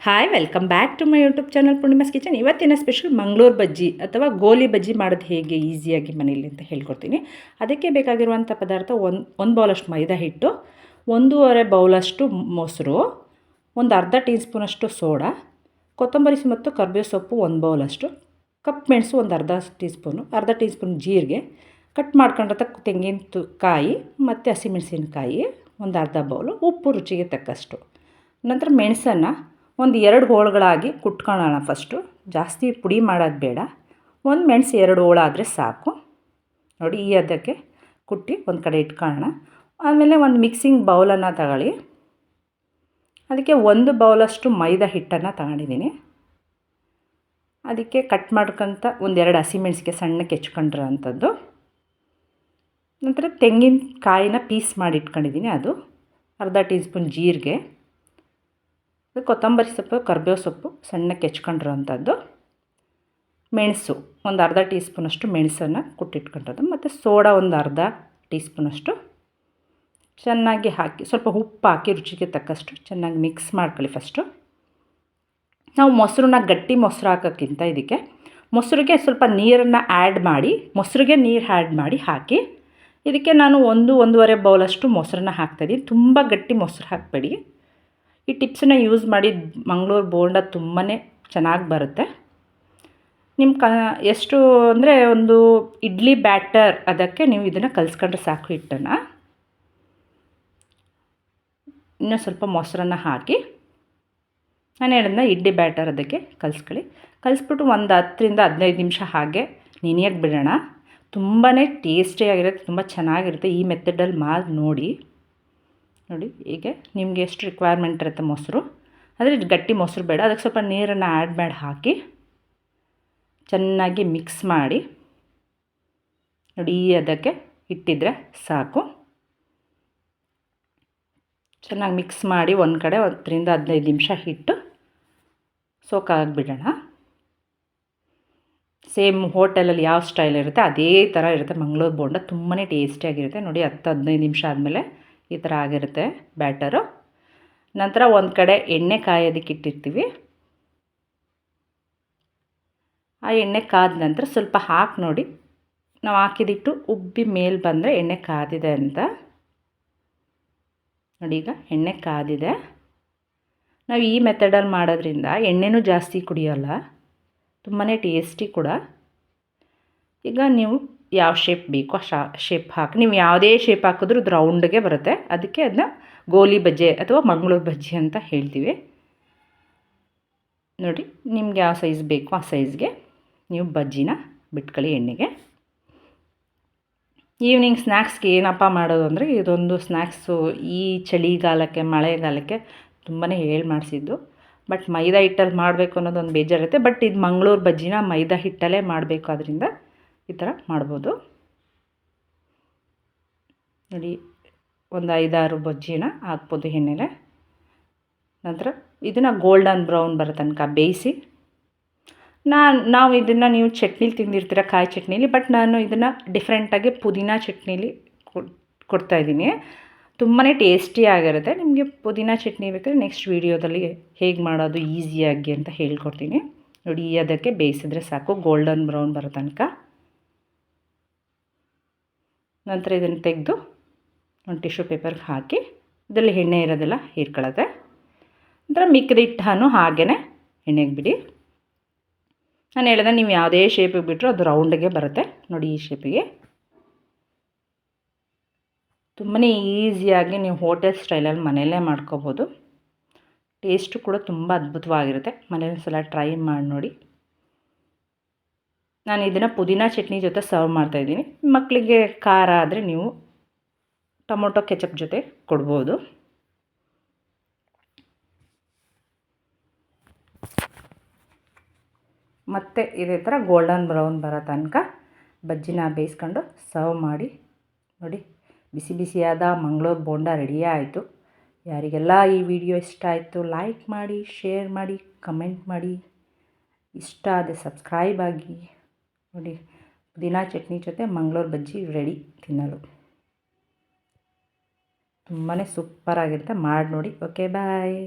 Hi welcome back to my YouTube channel Poornima's kitchen ಇವತ್ತಿನ special Mangaluru bajji ಅಥವಾ ಗೋಲಿ ಬಜ್ಜಿ ಮಾಡೋದು ಹೇಗೆ ಈಸಿಯಾಗಿ ಮನೆಯಲ್ಲಿ ಅಂತ ಹೇಳ್ಕೊಡ್ತೀನಿ. ಅದಕ್ಕೆ ಬೇಕಾಗಿರುವಂಥ ಪದಾರ್ಥ ಒಂದು ಒಂದು ಬೌಲಷ್ಟು ಮೈದಾ ಹಿಟ್ಟು, ಒಂದೂವರೆ ಬೌಲಷ್ಟು ಮೊಸರು, ಒಂದು ಅರ್ಧ ಟೀ ಸ್ಪೂನಷ್ಟು ಸೋಡಾ, ಕೊತ್ತಂಬರಿ ಮತ್ತು ಕರ್ಬೇವು ಸೊಪ್ಪು ಒಂದು ಬೌಲಷ್ಟು ಕಪ್ ಮೆಣಸು ಒಂದು ಅರ್ಧ ಟೀ ಸ್ಪೂನು ಅರ್ಧ ಟೀ ಸ್ಪೂನ್ ಜೀರಿಗೆ ಕಟ್ ಮಾಡ್ಕೊಂಡಿರತ್ತ ತೆಂಗಿನ ತು, ಕಾಯಿ ಮತ್ತು ಹಸಿಮೆಣಸಿನಕಾಯಿ ಒಂದು ಅರ್ಧ ಬೌಲು ಉಪ್ಪು ರುಚಿಗೆ ತಕ್ಕಷ್ಟು. ನಂತರ ಮೆಣಸನ್ನು ಒಂದು ಎರಡು ಹೋಳುಗಳಾಗಿ ಕುಟ್ಕೊಳ್ಳೋಣ ಫಸ್ಟು ಜಾಸ್ತಿ ಪುಡಿ ಮಾಡೋದು ಬೇಡ. ಒಂದು ಮೆಣಸು ಎರಡು ಹೋಳಾದರೆ ಸಾಕು. ನೋಡಿ, ಈ ಅದಕ್ಕೆ ಕುಟ್ಟಿ ಒಂದು ಕಡೆ ಇಟ್ಕೊಳ್ಳೋಣ ಆಮೇಲೆ ಒಂದು ಮಿಕ್ಸಿಂಗ್ ಬೌಲನ್ನು ತಗೊಳ್ಳಿ. ಅದಕ್ಕೆ ಒಂದು ಬೌಲಷ್ಟು ಮೈದಾ ಹಿಟ್ಟನ್ನು ತಗೊಂಡಿದ್ದೀನಿ. ಅದಕ್ಕೆ ಕಟ್ ಮಾಡ್ಕೊಂತ ಒಂದೆರಡು ಹಸಿಮೆಣಸಿಗೆ ಸಣ್ಣಕ್ಕೆ ಹೆಚ್ಕೊಂಡಿರೋ ಅಂಥದ್ದು ನಂತರ ತೆಂಗಿನಕಾಯಿನ ಪೀಸ್ ಮಾಡಿ ಇಟ್ಕೊಂಡಿದ್ದೀನಿ ಅದು. ಅರ್ಧ ಟೀ ಸ್ಪೂನ್ ಜೀರಿಗೆ. ಕೊತ್ತಂಬರಿ ಸೊಪ್ಪು, ಕರ್ಬೇವು ಸೊಪ್ಪು ಸಣ್ಣಕ್ಕೆ ಹೆಚ್ಕೊಂಡಿರೋವಂಥದ್ದು ಮೆಣಸು, ಒಂದು ಅರ್ಧ ಟೀ ಸ್ಪೂನಷ್ಟು ಮೆಣಸನ್ನು ಕುಟ್ಟಿಟ್ಕೊಂಡಿರೋದು. ಮತ್ತು ಸೋಡಾ ಒಂದು ಅರ್ಧ ಟೀ ಸ್ಪೂನಷ್ಟು ಚೆನ್ನಾಗಿ ಹಾಕಿ, ಸ್ವಲ್ಪ ಉಪ್ಪು ಹಾಕಿ ರುಚಿಗೆ ತಕ್ಕಷ್ಟು ಚೆನ್ನಾಗಿ ಮಿಕ್ಸ್ ಮಾಡ್ಕೊಳ್ಳಿ ಫಸ್ಟು ನಾವು ಮೊಸರನ್ನ ಗಟ್ಟಿ ಮೊಸರು ಹಾಕೋಕ್ಕಿಂತ ಇದಕ್ಕೆ ಮೊಸರಿಗೆ ಸ್ವಲ್ಪ ನೀರನ್ನು ಆ್ಯಡ್ ಮಾಡಿ, ಮೊಸರಿಗೆ ನೀರು ಆ್ಯಡ್ ಮಾಡಿ ಹಾಕಿ, ಇದಕ್ಕೆ ನಾನು ಒಂದು, ಒಂದೂವರೆ ಬೌಲಷ್ಟು ಮೊಸರನ್ನ ಹಾಕ್ತಾಯಿದ್ದೀನಿ ತುಂಬ ಗಟ್ಟಿ ಮೊಸರು ಹಾಕಬೇಡಿ. ಈ ಟಿಪ್ಸನ್ನ ಯೂಸ್ ಮಾಡಿ ಮಂಗಳೂರು ಬೋಂಡ ತುಂಬಾ ಚೆನ್ನಾಗಿ ಬರುತ್ತೆ. ನಿಮ್ಮ ಕ, ಎಷ್ಟು ಅಂದರೆ ಒಂದು ಇಡ್ಲಿ ಬ್ಯಾಟರ್ ಅದಕ್ಕೆ ನೀವು ಇದನ್ನು ಕಲಿಸ್ಕೊಂಡ್ರೆ ಸಾಕು ಹಿಟ್ಟನ್ನು. ಇನ್ನೂ ಸ್ವಲ್ಪ ಮೊಸರನ್ನು ಹಾಕಿ. ನಾನು ಹೇಳಿದ್ನ ಇಡ್ಲಿ ಬ್ಯಾಟರ್ ಅದಕ್ಕೆ ಕಲಿಸ್ಕೊಳ್ಳಿ. ಕಲಿಸ್ಬಿಟ್ಟು ಒಂದು ಹತ್ತರಿಂದ ಹದಿನೈದು ನಿಮಿಷ ಹಾಗೆ ನೆನೆಯಕ್ಕೆ ಬಿಡೋಣ. ತುಂಬಾ ಟೇಸ್ಟಿಯಾಗಿರುತ್ತೆ ತುಂಬ ಚೆನ್ನಾಗಿರುತ್ತೆ. ಈ ಮೆಥಡಲ್ಲಿ ಮಾಡಿ ನೋಡಿ. ನೋಡಿ ಈಗ ನಿಮಗೆ ಎಷ್ಟು ರಿಕ್ವೈರ್ಮೆಂಟ್ ಇರುತ್ತೆ ಮೊಸರು? ಅಂದರೆ ಗಟ್ಟಿ ಮೊಸರು ಬೇಡ. ಅದಕ್ಕೆ ಸ್ವಲ್ಪ ನೀರನ್ನು ಆ್ಯಡ್ ಮಾಡಿ ಹಾಕಿ, ಚೆನ್ನಾಗಿ ಮಿಕ್ಸ್ ಮಾಡಿ. ನೋಡಿ, ಈ ಅದಕ್ಕೆ ಇಟ್ಟಿದ್ರೆ ಸಾಕು. ಚೆನ್ನಾಗಿ ಮಿಕ್ಸ್ ಮಾಡಿ ಒಂದು ಕಡೆ ಹತ್ತರಿಂದ ಹದಿನೈದು ನಿಮಿಷ ಹಿಟ್ಟು ಸೋಕಾಗಿಬಿಡೋಣ. ಸೇಮ್ ಹೋಟೆಲಲ್ಲಿ ಯಾವ ಸ್ಟೈಲ್ ಇರುತ್ತೆ, ಅದೇ ಥರ ಇರುತ್ತೆ. ಮಂಗಳೂರು ಬೋಂಡ ತುಂಬಾ ಟೇಸ್ಟಿಯಾಗಿರುತ್ತೆ ನೋಡಿ, ಹತ್ತು ಹದಿನೈದು ನಿಮಿಷ ಆದಮೇಲೆ ಈ ಥರ ಆಗಿರುತ್ತೆ ಬ್ಯಾಟರು. ನಂತರ ಒಂದು ಕಡೆ ಎಣ್ಣೆ ಕಾಯೋದಕ್ಕೆ ಇಟ್ಟಿರ್ತೀವಿ. ಆ ಎಣ್ಣೆ ಕಾದ ನಂತರ ಸ್ವಲ್ಪ ಹಾಕಿ ನೋಡಿ. ನಾವು ಹಾಕಿದಿಟ್ಟು ಉಬ್ಬಿ ಮೇಲೆ ಬಂದರೆ ಎಣ್ಣೆ ಕಾದಿದೆ ಅಂತ. ನೋಡಿ ಈಗ ಎಣ್ಣೆ ಕಾದಿದೆ. ನಾವು ಈ ಮೆಥಡಲ್ಲಿ ಮಾಡೋದ್ರಿಂದ ಎಣ್ಣೆನೂ ಜಾಸ್ತಿ ಕುಡಿಯೋಲ್ಲ. ತುಂಬಾ ಟೇಸ್ಟಿ ಕೂಡ. ಈಗ ನೀವು ಯಾವ ಶೇಪ್ ಬೇಕೋ ಆ ಶಾ ಶೇಪ್ ಹಾಕಿ, ನೀವು ಯಾವುದೇ ಶೇಪ್ ಹಾಕಿದ್ರೂ ಅದು ರೌಂಡ್ಗೆ ಬರುತ್ತೆ. ಅದಕ್ಕೆ ಅದನ್ನ ಗೋಲಿ ಬಜ್ಜಿ ಅಥವಾ ಮಂಗಳೂರು ಬಜ್ಜಿ ಅಂತ ಹೇಳ್ತೀವಿ. ನೋಡಿ, ನಿಮ್ಗೆ ಯಾವ ಸೈಜ್ ಬೇಕೋ ಆ ಸೈಜ್ಗೆ ನೀವು ಬಜ್ಜಿನ ಬಿಟ್ಕೊಳ್ಳಿ ಎಣ್ಣೆಗೆ. ಈವ್ನಿಂಗ್ ಸ್ನ್ಯಾಕ್ಸ್ಗೆ ಏನಪ್ಪ ಮಾಡೋದು ಅಂದರೆ ಇದೊಂದು ಸ್ನ್ಯಾಕ್ಸು ಈ ಚಳಿಗಾಲಕ್ಕೆ, ಮಳೆಗಾಲಕ್ಕೆ ತುಂಬಾ ಹೇಳಿ ಮಾಡಿಸಿದ್ದು. ಬಟ್ ಮೈದಾ ಹಿಟ್ಟಲ್ಲಿ ಮಾಡಬೇಕು ಅನ್ನೋದೊಂದು ಬೇಜಾರಿರುತ್ತೆ. ಬಟ್ ಇದು ಮಂಗಳೂರು ಬಜ್ಜಿನ ಮೈದಾ ಹಿಟ್ಟಲ್ಲೇ ಮಾಡಬೇಕು ಅದರಿಂದ ಈ ಥರ ಮಾಡ್ಬೋದು. ನೋಡಿ, ಒಂದು ಐದಾರು ಬಜ್ಜಿನ ಹಾಕ್ಬೋದು ಎಣ್ಣೆಲೆ. ನಂತರ ಇದನ್ನು ಗೋಲ್ಡನ್ ಬ್ರೌನ್ ಬರೋ ತನಕ ಬೇಯಿಸಿ. ನಾನು, ನಾವು ಇದನ್ನು ನೀವು ಚಟ್ನಿಲಿ ತಿಂದಿರ್ತೀರ ಕಾಯಿ ಚಟ್ನಿಲಿ ಬಟ್ ನಾನು ಇದನ್ನು ಡಿಫ್ರೆಂಟಾಗಿ ಪುದೀನ ಚಟ್ನಿಲಿ ಕೊಡ್ತಾ ಇದ್ದೀನಿ. ತುಂಬಾ ಟೇಸ್ಟಿಯಾಗಿರುತ್ತೆ ನಿಮಗೆ ಪುದೀನ ಚಟ್ನಿ ಬೇಕಾದ್ರೆ ನೆಕ್ಸ್ಟ್ ವೀಡಿಯೋದಲ್ಲಿ ಹೇಗೆ ಮಾಡೋದು ಈಸಿಯಾಗಿ ಅಂತ ಹೇಳ್ಕೊಡ್ತೀನಿ. ನೋಡಿ ಅದಕ್ಕೆ ಬೇಯಿಸಿದ್ರೆ ಸಾಕು ಗೋಲ್ಡನ್ ಬ್ರೌನ್ ಬರೋ ತನಕ. ನಂತರ ಇದನ್ನು ತೆಗೆದು ಒಂದು ಟಿಶ್ಯೂ ಪೇಪರ್ಗೆ ಹಾಕಿ, ಇದರಲ್ಲಿ ಎಣ್ಣೆ ಇರೋದೆಲ್ಲ ಹೀರ್ಕೊಳ್ಳುತ್ತೆ ನಂತರ ಮಿಕ್ಕಿದ ಹಿಟ್ಟನ್ನು ಹಾಗೇ ಎಣ್ಣೆಗೆ ಬಿಡಿ. ನಾನು ಹೇಳಿದೆ ನೀವು ಯಾವುದೇ ಶೇಪಿಗೆ ಬಿಟ್ಟರು ಅದು ರೌಂಡಿಗೆ ಬರುತ್ತೆ. ನೋಡಿ ಈ ಶೇಪಿಗೆ ತುಂಬಾ ಈಸಿಯಾಗಿ ನೀವು ಹೋಟೆಲ್ ಸ್ಟೈಲಲ್ಲಿ ಮನೆಯಲ್ಲೇ ಮಾಡ್ಕೋಬೋದು. ಟೇಸ್ಟು ಕೂಡ ತುಂಬ ಅದ್ಭುತವಾಗಿರುತ್ತೆ. ಮನೇಲಿ ಸಲ ಟ್ರೈ ಮಾಡಿ ನೋಡಿ. ನಾನು ಇದನ್ನು ಪುದೀನ ಚಟ್ನಿ ಜೊತೆ ಸರ್ವ್ ಮಾಡ್ತಾಯಿದ್ದೀನಿ ಮಕ್ಕಳಿಗೆ ಖಾರ ಆದರೆ ನೀವು ಟೊಮೊಟೊ ಕೆಚಪ್ ಜೊತೆ ಕೊಡ್ಬೋದು. ಮತ್ತು ಇದೇ ಥರ ಗೋಲ್ಡನ್ ಬ್ರೌನ್ ಬರೋ ತನಕ ಬಜ್ಜಿನ ಬೇಯಿಸ್ಕೊಂಡು ಸರ್ವ್ ಮಾಡಿ, ನೋಡಿ, ಬಿಸಿ ಬಿಸಿಯಾದ ಮಂಗಳೂರು ಬೋಂಡ ರೆಡಿಯೇ ಆಯಿತು. ಯಾರಿಗೆಲ್ಲ ಈ ವಿಡಿಯೋ ಇಷ್ಟ ಆಯಿತು ಲೈಕ್ ಮಾಡಿ ಶೇರ್ ಮಾಡಿ ಕಮೆಂಟ್ ಮಾಡಿ, ಇಷ್ಟ ಆದರೆ ಸಬ್ಸ್ಕ್ರೈಬ್ ಆಗಿ. ನೋಡಿ ಪುದೀನ ಚಟ್ನಿ ಜೊತೆ ಮಂಗಳೂರು ಬಜ್ಜಿ ರೆಡಿ ತಿನ್ನಲು. ತುಂಬಾ ಸೂಪರಾಗಿರುತ್ತೆ ಮಾಡಿ ನೋಡಿ. Okay bye